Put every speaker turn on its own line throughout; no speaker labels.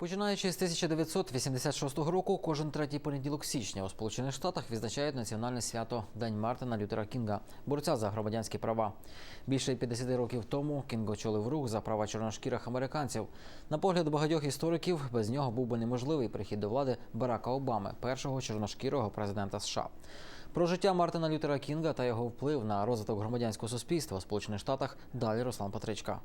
Починаючи з 1986 року, кожен третій понеділок січня у Сполучених Штатах відзначають національне свято День Мартина Лютера Кінга, борця за громадянські права. Більше 50 років тому Кінг очолив рух за права чорношкірих американців. На погляд багатьох істориків, без нього був би неможливий прихід до влади Барака Обами, першого чорношкірого президента США. Про життя Мартина Лютера Кінга та його вплив на розвиток громадянського суспільства у Сполучених Штатах далі Руслан Петричка.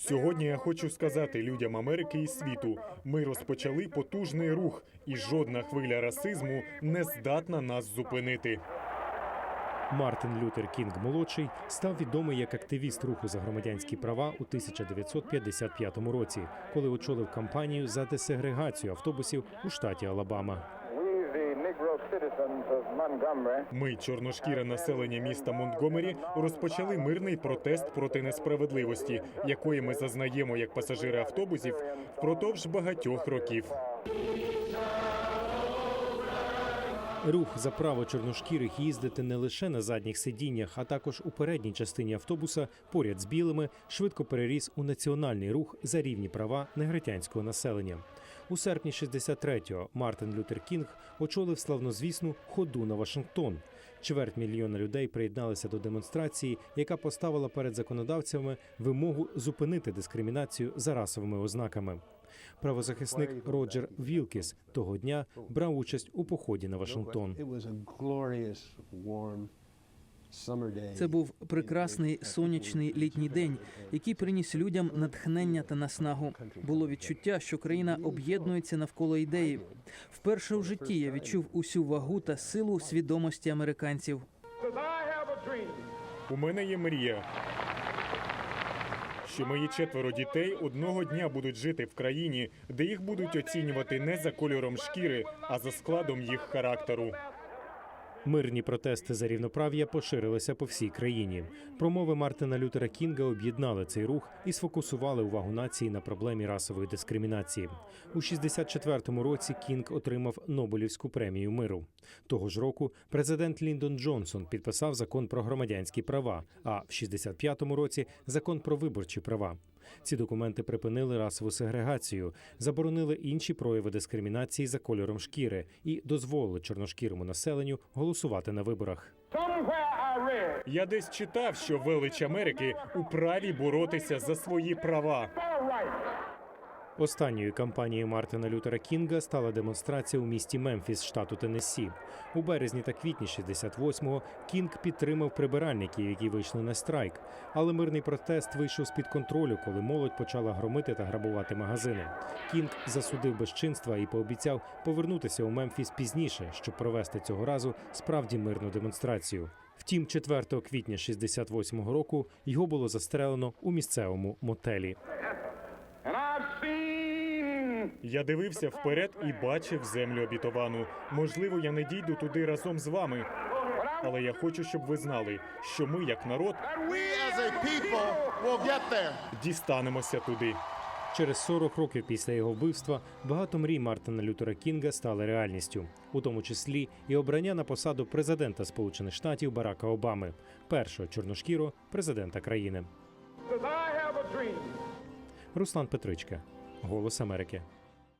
Сьогодні я хочу сказати людям Америки і світу: ми розпочали потужний рух, і жодна хвиля расизму не здатна нас зупинити.
Мартин Лютер Кінг молодший став відомий як активіст руху за громадянські права у 1955 році, коли очолив кампанію за десегрегацію автобусів у штаті Алабама.
Ми, чорношкіре населення міста Монтгомері, розпочали мирний протест проти несправедливості, якої ми зазнаємо як пасажири автобусів впродовж багатьох років.
Рух за право чорношкірих їздити не лише на задніх сидіннях, а також у передній частині автобуса поряд з білими швидко переріс у національний рух за рівні права негритянського населення. У серпні 63-го Мартин Лютер Кінг очолив славнозвісну ходу на Вашингтон. Чверть мільйона людей приєдналися до демонстрації, яка поставила перед законодавцями вимогу зупинити дискримінацію за расовими ознаками. Правозахисник Роджер Вілкіс того дня брав участь у поході на Вашингтон.
Це був прекрасний сонячний літній день, який приніс людям натхнення та наснагу. Було відчуття, що країна об'єднується навколо ідеї. Вперше у житті я відчув усю вагу та силу свідомості американців.
У мене є мрія, що мої четверо дітей одного дня будуть жити в країні, де їх будуть оцінювати не за кольором шкіри, а за складом їх характеру.
Мирні протести за рівноправ'я поширилися по всій країні. Промови Мартина Лютера Кінга об'єднали цей рух і сфокусували увагу нації на проблемі расової дискримінації. У 64-му році Кінг отримав Нобелівську премію миру. Того ж року президент Ліндон Джонсон підписав закон про громадянські права, а в 65-му році закон про виборчі права. Ці документи припинили расову сегрегацію, заборонили інші прояви дискримінації за кольором шкіри і дозволили чорношкірому населенню голосувати на виборах.
Я десь читав, що велич Америки у праві боротися за свої права.
Останньою кампанією Мартина Лютера Кінга стала демонстрація у місті Мемфіс, штату Теннессі. У березні та квітні 68-го Кінг підтримав прибиральників, які вийшли на страйк. Але мирний протест вийшов з під контролю, коли молодь почала громити та грабувати магазини. Кінг засудив безчинства і пообіцяв повернутися у Мемфіс пізніше, щоб провести цього разу справді мирну демонстрацію. Втім, 4 квітня 68-го року його було застрелено у місцевому мотелі.
Я дивився вперед і бачив землю обітовану. Можливо, я не дійду туди разом з вами. Але я хочу, щоб ви знали, що ми, як народ, дістанемося туди.
Через 40 років після його вбивства багато мрій Мартина Лютера Кінга стали реальністю, у тому числі і обрання на посаду президента Сполучених Штатів Барака Обами, першого чорношкірого президента країни. Руслан Петричка, Голос Америки.